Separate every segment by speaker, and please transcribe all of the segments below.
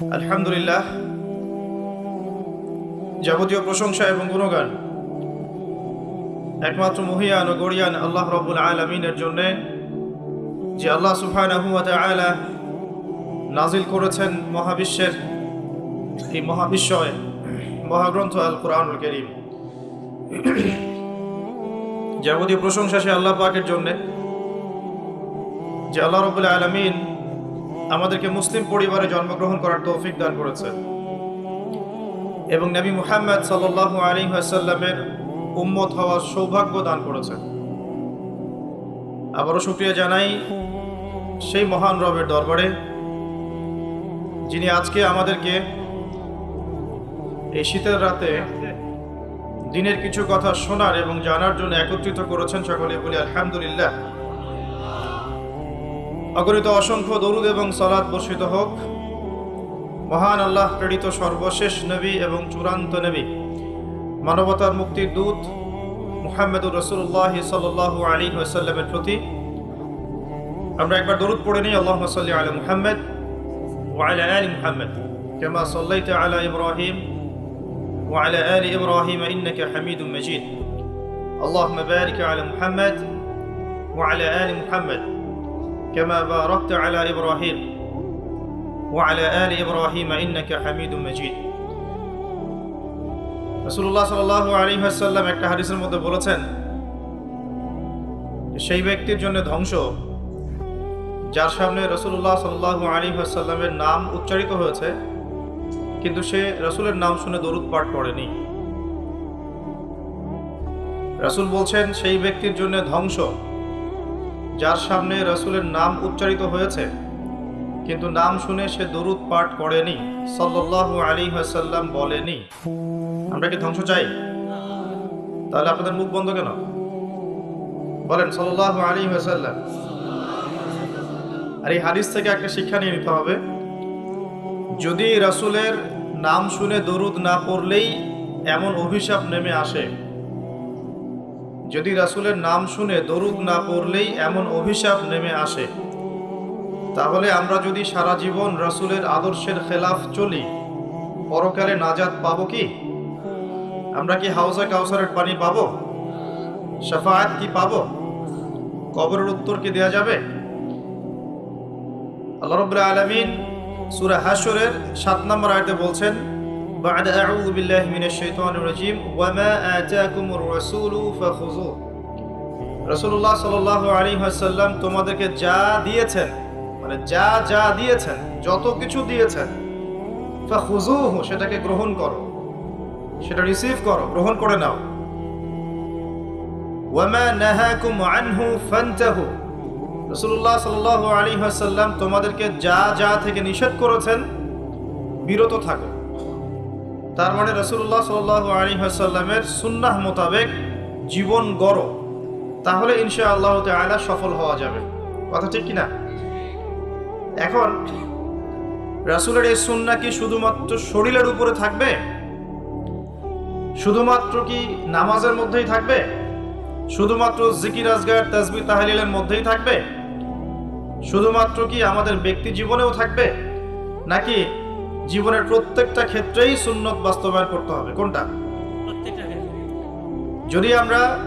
Speaker 1: আলহামদুলিল্লাহ। যাবতীয় প্রশংসা এবং গুণগান একমাত্র মহিয়ান ও গড়িয়ান আল্লাহ রবুল আলমিনের জন্যে যে আল্লাহ সুফানাহু আলা নাজিল করেছেন মহাবিশ্বের এই মহাবিশ্বয় মহাগ্রন্থ আল কোরআনুল করিম। যাবতীয় প্রশংসা সে আল্লাহ পাকের জন্যে। যে আল্লাহ রবুল আলমিন আমাদেরকে মুসলিম পরিবারে জন্মগ্রহণ করার তৌফিক দান করেছেন এবং নবী মুহাম্মদ সাল্লাহ আলী আসাল্লামের উম্মত হওয়ার সৌভাগ্য দান করেছেন আবারও শুক্রিয়া জানাই সেই মহান রবের দরবারে, যিনি আজকে আমাদেরকে এই শীতের রাতে দিনের কিছু কথা শোনার এবং জানার জন্য একত্রিত করেছেন সকলে বলি আলহামদুলিল্লাহ। অগণিত অসংখ্য দরুদ এবং সলাদ বর্ষিত হোক মহান আল্লাহ প্রেরিত সর্বশেষ নবী এবং চূড়ান্ত নবী মানবতার মুক্তির দূত মুহাম্মদুর রসুল্লাহ সাল্লাহ আলী ওয়াসাল্লামের প্রতি আমরা একবার দরুদ পড়ে নিই আল্লাহ সাল্লি আলা মুহাম্মদ وعلى آل محمد كما صليت على إبراهيم وعلى آل إبراهيم إنك حميد مجيد اللهم بارك على محمد وعلى آل محمد كما باركت على إبراهيم وعلى آل إبراهيم إنك حميد مجيد রসুল্লাহ সাল আলী হাসাল্লাম একটা হাদিসের মধ্যে বলেছেন সেই ব্যক্তির জন্য ধ্বংস যার সামনে রসুল্লাহ সাল্লাহ আলী হাসাল্লামের নাম উচ্চারিত হয়েছে কিন্তু সে রসুলের নাম শুনে দরুদ পাঠ করেনি রসুল বলছেন সেই ব্যক্তির জন্য ধ্বংস যার সামনে রসুলের নাম উচ্চারিত হয়েছে। কিন্তু নাম শুনে সে দরুদ পাঠ করেনি সাল্লাহ আলী হাসাল্লাম বলেনি। আমরা কি ধ্বংস চাই? তাহলে আপনাদের মুখ বন্ধ কেন? বলেন সাল্লাহ আলী হাসাল্লাম আর এই হাদিস থেকে একটা শিক্ষা নিয়ে নিতে হবে। যদি রাসুলের নাম শুনে দরুদ না পড়লেই এমন অভিশাপ নেমে আসে যদি রাসুলের নাম শুনে দরুদ না পড়লেই এমন অভিশাপ নেমে আসে। তাহলে আমরা যদি সারা জীবন রাসুলের আদর্শের খেলাফ চলি, পরকালে নাজাদ পাবো কি? আমরা কি হাউসা কাউসারের পানি পাবো? সাফায়াত কি পাবো? কবরের উত্তর কি দেয়া যাবে? আল্লাহ রব্বুল আলমিন সুরা হাসরের সাত নম্বর আয়তে বলছেন بعد أعوذ بالله من الشيطان الرجيم وما آتاكم الرسول فخذوه রসুল্লাহ সাল্লাহ আলী হাসাল্লাম তোমাদেরকে যা দিয়েছেন মানে যা যা দিয়েছেন যত কিছু দিয়েছেন ফাখুজুহু সেটাকে গ্রহণ করো সেটা রিসিভ করো গ্রহণ করে নাও ওয়ামা নাহাকুম আনহু ফান্তাহু রসুল্লাহ সাল্লাহ আলী হাসাল্লাম তোমাদেরকে যা যা থেকে নিষেধ করেছেন বিরত থাকো তার মানে রসুল্লাহ সাল্লাহ আলী হাসাল্লামের সুন্নাহ মোতাবেক জীবন গড়ো, তাহলে ইনশা আল্লাহ তালা সফল হওয়া যাবে। কথা ঠিক কিনা? এখন, রাসুলের এই সুন্না কি শুধুমাত্র শরীরের উপরে থাকবে? শুধুমাত্র কি নামাজের মধ্যেই থাকবে? শুধুমাত্র জিকির, আজগার তাজবি তাহলিলের মধ্যেই থাকবে? শুধুমাত্র কি আমাদের ব্যক্তি জীবনেও থাকবে? নাকি জীবনের প্রত্যেকটা ক্ষেত্রেই সুন্নত বাস্তবায়ন করতে হবে। কোনটা? যদি আমরা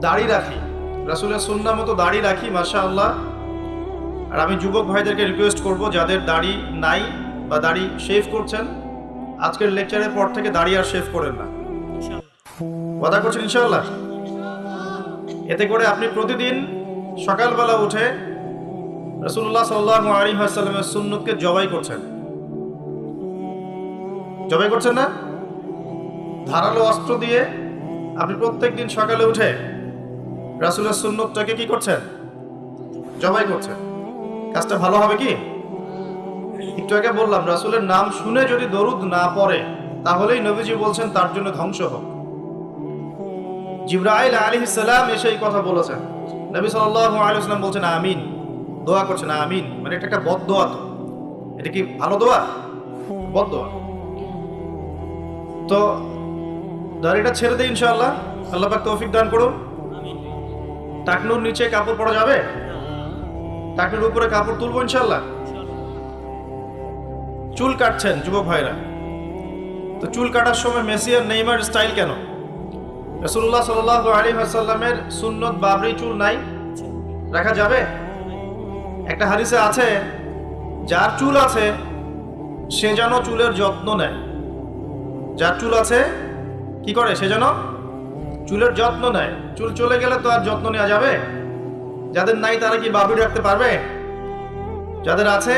Speaker 1: দাড়ি রাখি রাসুলের সুন্না মতো দাড়ি রাখি মাসা আল্লাহ আর আমি যুবক ভাইদেরকে রিকোয়েস্ট করব যাদের দাড়ি নাই বা দাড়ি শেভ করছেন আজকের লেকচারের পর থেকে দাড়ি আর শেভ করেন না। কথা করছেন ইনশাল্লাহ এতে করে আপনি প্রতিদিন সকালবেলা উঠে রসুল্লাহ সাল্লাহ আলী আসাল্লামের সুন্নতকে জবাই করছেন। জবাই করছেন না? ধারালো অস্ত্র দিয়ে আপনি প্রত্যেক দিন সকালে উঠে রাসুলের সুন্নতটাকে কি করছেন? জবাই করছেন। কাজটা ভালো হবে কি? একটু আগে বললাম, রাসুলের নাম শুনে যদি দরুদ না পড়ে, তাহলেই নবীজি বলছেন তার জন্য ধ্বংস হোক। জিব্রাইল আলী সালাম এসে এই কথা বলেছেন। নবী সাল্লাহ আলাইসলাম বলছেন, আমিন। দোয়া করছেন, আমিন। মানে এটা একটা বদ দোয়া তো। এটা কি ভালো দোয়া? বদ দোয়া। তো দাড়িটা ছেড়ে দেয় ইনশাআল্লাহ। আল্লাহ পাক তৌফিক দান করুন। টাকনুর নিচে কাপড় পরা যাবে? টাকনুর উপরে কাপড় তুলবো ইনশাআল্লাহ? চুল কাটছেন যুবক ভাইরা। তো চুল কাটার সময় মেসি আর নেইমার স্টাইল কেন? রসুল্লাহ সাল আলী আসাল্লামের সুন্নত বাবরি চুল নাই। রাখা যাবে? একটা হাদিসে আছে, যার চুল আছে, সে যেন চুলের যত্ন নেয়। যার চুল আছে, কি করে সে যেন চুলের যত্ন নেয়? চুল চলে গেলে তো আর যত্ন নেওয়া যাবে? যাদের নাই তারা কি বাবরি রাখতে পারবে? যাদের আছে,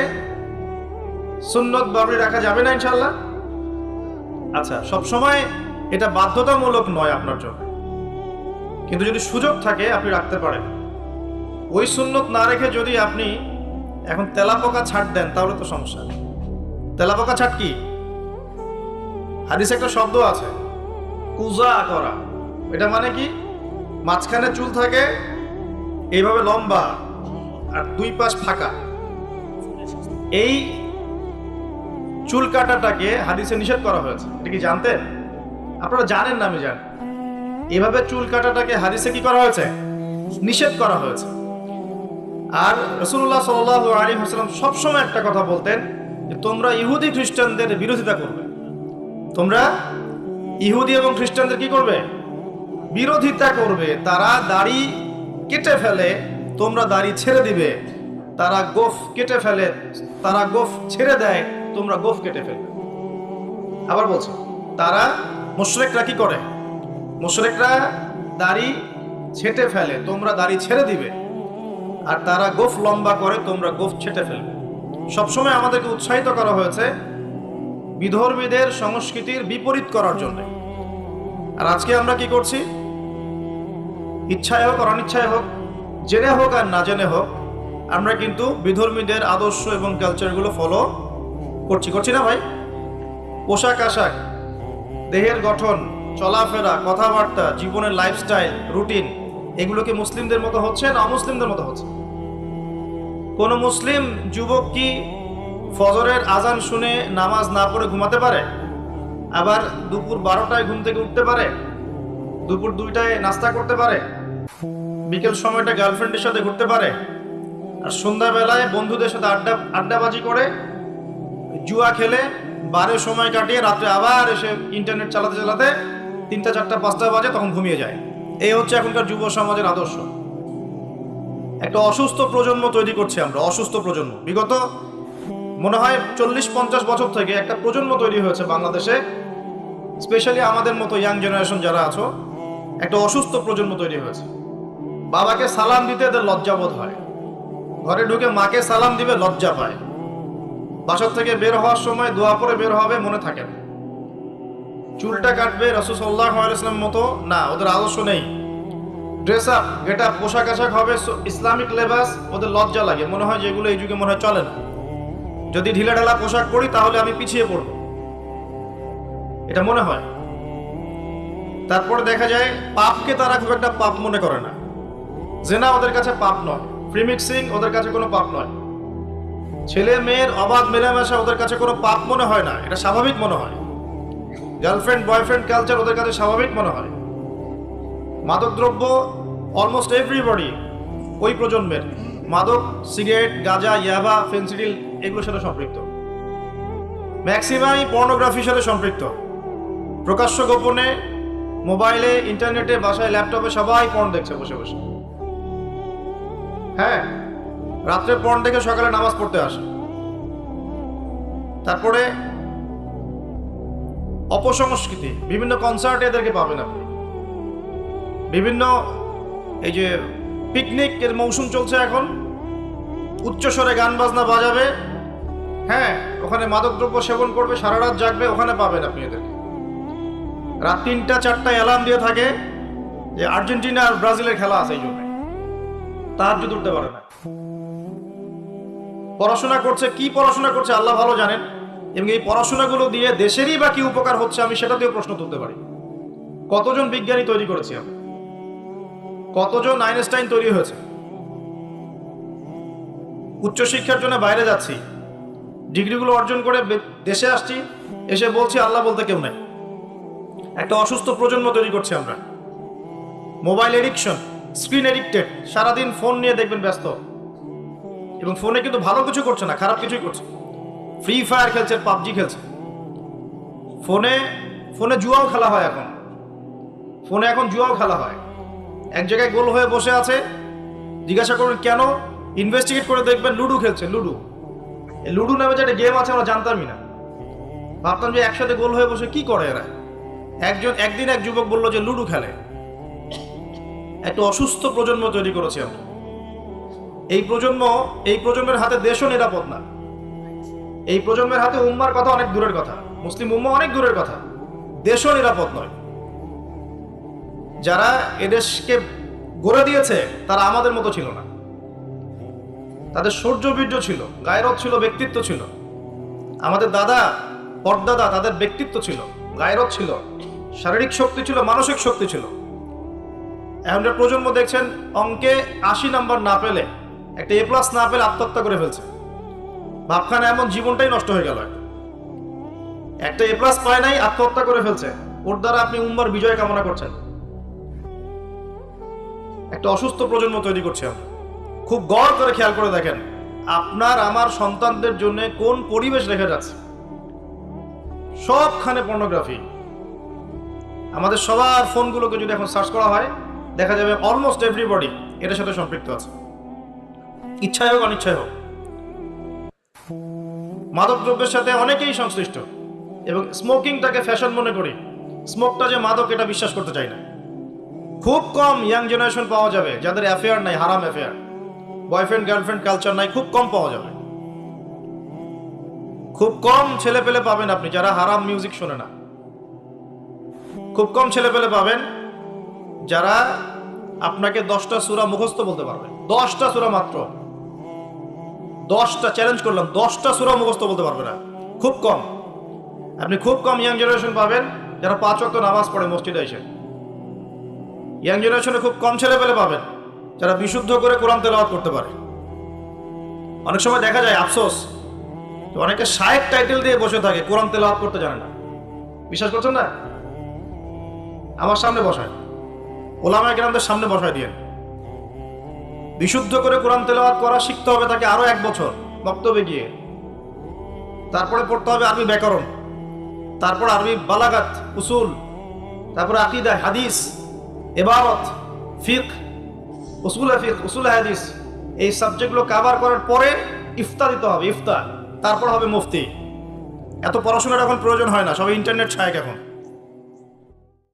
Speaker 1: সুন্নত বাবরি রাখা যাবে না ইনশাল্লাহ আচ্ছা সব সময় এটা বাধ্যতামূলক নয় আপনার জন্য কিন্তু যদি সুযোগ থাকে, আপনি রাখতে পারেন। ওই সুন্নত না রেখে যদি আপনি এখন তেলাপোকা ছাড় দেন, তাহলে তো সমস্যা। তেলাপোকা ছাট কি? হাদিসে একটা শব্দ আছে, কুজা করা। এটা মানে কি? মাঝখানে চুল থাকে, এইভাবে লম্বা আর দুই পাশ ফাঁকা। এই চুল কাটাটাকে হাদিসে নিষেধ করা হয়েছে। এটা কি জানতেন? আপনারা জানেন না, আমি জানি। এভাবে চুল কাটাটাকে হাদিসে কি করা হয়েছে? নিষেধ করা হয়েছে। আর রসুল্লাহ সাল আলী হাসলাম সবসময় একটা কথা বলতেন যে তোমরা ইহুদি খ্রিস্টানদের বিরোধিতা করবে। তোমরা ইহুদি এবং খ্রিস্টানদের কি করবে? বিরোধিতা করবে। তারা দাড়ি কেটে ফেলে, তোমরা দাড়ি ছেড়ে দিবে। তারা গোফ কেটে ফেলে, তারা গোফ ছেড়ে দেয়, তোমরা গোফ কেটে ফেলবে। আবার বলছো, তারা মুশরেকরা কি করে? মুশরেকরা দাড়ি ছেটে ফেলে, তোমরা দাড়ি ছেড়ে দিবে। আর তারা গোফ লম্বা করে, তোমরা গোফ ছেটে ফেলবে। সবসময় আমাদেরকে উৎসাহিত করা হয়েছে বিধর্মীদের সংস্কৃতির বিপরীত করার জন্য। আর আজকে আমরা কি করছি? ইচ্ছায় হোক আর অনিচ্ছায় হোক, জেনে হোক আর না জেনে হোক, আমরা কিন্তু বিধর্মীদের আদর্শ এবং কালচারগুলো ফলো করছি। করছি না ভাই? পোশাক আশাক, দেহের গঠন, চলাফেরা, কথাবার্তা, জীবনের লাইফস্টাইল রুটিন এগুলো কি মুসলিমদের মতো হচ্ছে না অমুসলিমদের মতো হচ্ছে? কোনো মুসলিম, যুবক কি ফজরের আজান শুনে নামাজ না পড়ে ঘুমাতে পারে? আবার দুপুর বারোটায় ঘুম থেকে উঠতে পারে? দুপুর দুইটায় নাস্তা করতে পারে? বিকেল সময়টা গার্লফ্রেন্ডের সাথে ঘুরতে পারে? আর সন্ধ্যাবেলায় বন্ধুদের সাথে আড্ডা, আড্ডাবাজি করে? জুয়া খেলে বারে সময় কাটিয়ে রাত্রে আবার এসে ইন্টারনেট চালাতে চালাতে তিনটা, চারটা, পাঁচটা বাজে তখন ঘুমিয়ে যায়। এই হচ্ছে এখনকার যুব সমাজের আদর্শ। একটা অসুস্থ প্রজন্ম তৈরি করছি আমরা, অসুস্থ প্রজন্ম। বিগত মনে হয় চল্লিশ পঞ্চাশ বছর থেকে একটা প্রজন্ম তৈরি হয়েছে বাংলাদেশে স্পেশালি আমাদের মতো ইয়াং জেনারেশন যারা আছো, একটা অসুস্থ প্রজন্ম তৈরি হয়েছে। বাবাকে সালাম দিতে এদের লজ্জাবোধ হয়। ঘরে ঢুকে মাকে সালাম দিবে, লজ্জা পায়। বাসার থেকে বের হওয়ার সময় দোয়া পরে বের হবে, মনে থাকে না। চুলটা কাটবে রসুসল্লাহ ইসলাম মতো, না, ওদের আদর্শ নেই। ড্রেস আপ গেট পোশাক আশাক হবে ইসলামিক লেবাস ওদের লজ্জা লাগে। মনে হয় যেগুলো এই যুগে মনে হয় চলে না। যদি ঢিলা ঢালা পোশাক পরি, তাহলে আমি পিছিয়ে পড়ব। এটা মনে হয়। তারপরে দেখা যায়, পাপকে তারা খুব একটা পাপ মনে করে না। জেনা ওদের কাছে পাপ নয়। প্রিমিক্সিং ওদের কাছে কোনো পাপ নয়। ছেলে, মেয়ের অবাধ মেলামেশা ওদের কাছে কোনো পাপ মনে হয় না। এটা স্বাভাবিক মনে হয়। গার্লফ্রেন্ড, বয়ফ্রেন্ড কালচার ওদের কাছে স্বাভাবিক মনে হয়। মাদকদ্রব্য অলমোস্ট এভরিবডি ওই প্রজন্মের। মাদক, সিগারেট, গাঁজা, ইয়াবা, ফেন্সিডিল এগুলোর সাথে সম্পৃক্ত। ম্যাক্সিমামই পর্নোগ্রাফির সাথে সম্পৃক্ত। প্রকাশ্য গোপনে, মোবাইলে, ইন্টারনেটে, বাসায়, ল্যাপটপে সবাই পর্ন দেখছে বসে বসে। হ্যাঁ রাত্রে পর্ন দেখে সকালে নামাজ পড়তে আসে। তারপরে অপসংস্কৃতি, বিভিন্ন কনসার্টে এদেরকে পাবেন আপনি। বিভিন্ন এই যে পিকনিক এর মৌসুম চলছে এখন, উচ্চস্বরে গান বাজনা বাজাবে হ্যাঁ ওখানে মাদকদ্রব্য সেবন করবে, সারা রাত জাগবে, ওখানে পাবেন আপনি এদেরকে রাত তিনটা চারটা অ্যালার্ম দিয়ে থাকে যে আর্জেন্টিনা আর ব্রাজিলের খেলা আছে এই জন্য। তার যদি উঠতে পারে না। পড়াশোনা করছে, কি পড়াশোনা করছে আল্লাহ ভালো জানেন। এবং এই পড়াশোনাগুলো দিয়ে দেশেরই বা কি উপকার হচ্ছে আমি সেটা সেটাতেও প্রশ্ন তুলতে পারি। কতজন বিজ্ঞানী তৈরি করেছি আমি? কতজন আইনস্টাইন তৈরি হয়েছে? উচ্চশিক্ষার জন্য বাইরে যাচ্ছি। ডিগ্রিগুলো অর্জন করে দেশে আসছি, এসে বলছি, আল্লাহ বলতে কেউ নাই। একটা অসুস্থ প্রজন্ম তৈরি করছি আমরা। মোবাইল এডিকশন, স্ক্রিন এডিক্টেড, সারাদিন ফোন নিয়ে দেখবেন ব্যস্ত। এবং ফোনে কিন্তু ভালো কিছু করছে না, খারাপ কিছুই করছে। ফ্রি ফায়ার খেলছে, পাবজি খেলছে। ফোনে ফোনে জুয়াও খেলা হয় এখন। ফোনে এখন জুয়াও খেলা হয়। এক জায়গায় গোল হয়ে বসে আছে, জিজ্ঞাসা করবেন কেন? ইনভেস্টিগেট করে দেখবেন, লুডো খেলছে, লুডো। লুডো নামে যে একটা গেম আছে, আমরা জানতামই না। ভাবতাম যে একসাথে গোল হয়ে বসে কি করে এরা? একজন, একদিন এক যুবক বলল যে লুডো খেলে। একটা অসুস্থ প্রজন্ম তৈরি করেছি আমরা। এই প্রজন্ম, এই প্রজন্মের হাতে দেশও নিরাপদ না। এই প্রজন্মের হাতে উম্মার কথা অনেক দূরের কথা। মুসলিম উম্মা অনেক দূরের কথা। দেশও নিরাপদ নয়। যারা এদেশকে গড়ে দিয়েছে, তারা আমাদের মতো ছিল না। তাদের শৌর্যবীর্য ছিল গায়রত ছিল, ব্যক্তিত্ব ছিল। আমাদের দাদা পর্দাদা তাদের ব্যক্তিত্ব ছিল গায়রত ছিল। শারীরিক শক্তি ছিল, মানসিক শক্তি ছিল। এখনকার প্রজন্ম দেখছেন, অঙ্কে আশি নাম্বার না পেলে, একটা এ প্লাস না পেলে আত্মহত্যা করে ফেলছে। ভাবখানে এমন জীবনটাই নষ্ট হয়ে গেল একটা। একটা এ প্লাস পায় নাই, আত্মহত্যা করে ফেলছে। ওর দ্বারা আপনি উম্মার বিজয় কামনা করছেন। একটা অসুস্থ প্রজন্ম তৈরি করছে আমরা। খুব গড় করে খেয়াল করে দেখেন, আপনার, আমার সন্তানদের জন্য কোন পরিবেশ রেখে যাচ্ছে? সবখানে পর্নোগ্রাফি আমাদের সবার ফোনগুলোকে যদি এখন সার্চ করা হয়, দেখা যাবে অলমোস্ট এভরিবডি এটার সাথে সম্পৃক্ত আছে। ইচ্ছাই হোক, অনিচ্ছাই হোক। মাদকদ্রব্যের সাথে অনেকেই সংশ্লিষ্ট এবং স্মোকিংটাকে ফ্যাশন মনে করি। স্মোকটা যে মাদক, এটা বিশ্বাস করতে চাই না। খুব কম ইয়াং জেনারেশন পাওয়া যাবে যাদের অ্যাফেয়ার নাই, হারাম অ্যাফেয়ার বয়ফ্রেন্ড গার্লফ্রেন্ড কালচার নাই, খুব কম পাওয়া যাবে। খুব কম ছেলে পেলে পাবেন আপনি, যারা হারাম মিউজিক শোনে না। খুব কম ছেলে পেলে পাবেন যারা আপনাকে দশটা সুরা মুখস্থ বলতে পারবে। দশটা সুরা মাত্র। দশটা চ্যালেঞ্জ করলাম, দশটা সুরা মুখস্থ বলতে পারবে না। খুব কম। আপনি খুব কম ইয়াং জেনারেশন পাবেন, যারা পাঁচ অক্ট নামাজ পড়ে মসজিদে এসে। ইয়াং জেনারেশনে খুব কম ছেলে পেলে পাবেন। যারা বিশুদ্ধ করে কোরআন তেলাওয়াত করতে পারে। অনেক সময় দেখা যায়, আফসোস অনেকে শায়েক টাইটেল দিয়ে বসে থাকে, কোরআন তেলাওয়াত করতে জানে না। বিশ্বাস করছেন না? আমার সামনে বসায়। ওলামা গ্রামদের সামনে বসায় দিয়ে। বিশুদ্ধ করে কোরআন তেলাওয়াত করা শিখতে হবে তাকে আরও এক বছর বক্তব্যে গিয়ে। তারপরে পড়তে হবে আরবি ব্যাকরণ। তারপর আরবি বালাগাত, উসুল, তারপরে আকিদা, হাদিস, এবারত ফিক উসুল ফিক, উসুল হাদিস। এই সাবজেক্টগুলো কাভার করার পরে ইফতা দিতে হবে ইফতা তারপর হবে মুফতি। এত পড়াশোনার এখন প্রয়োজন হয় না, সবাই ইন্টারনেট ছায়ক এখন।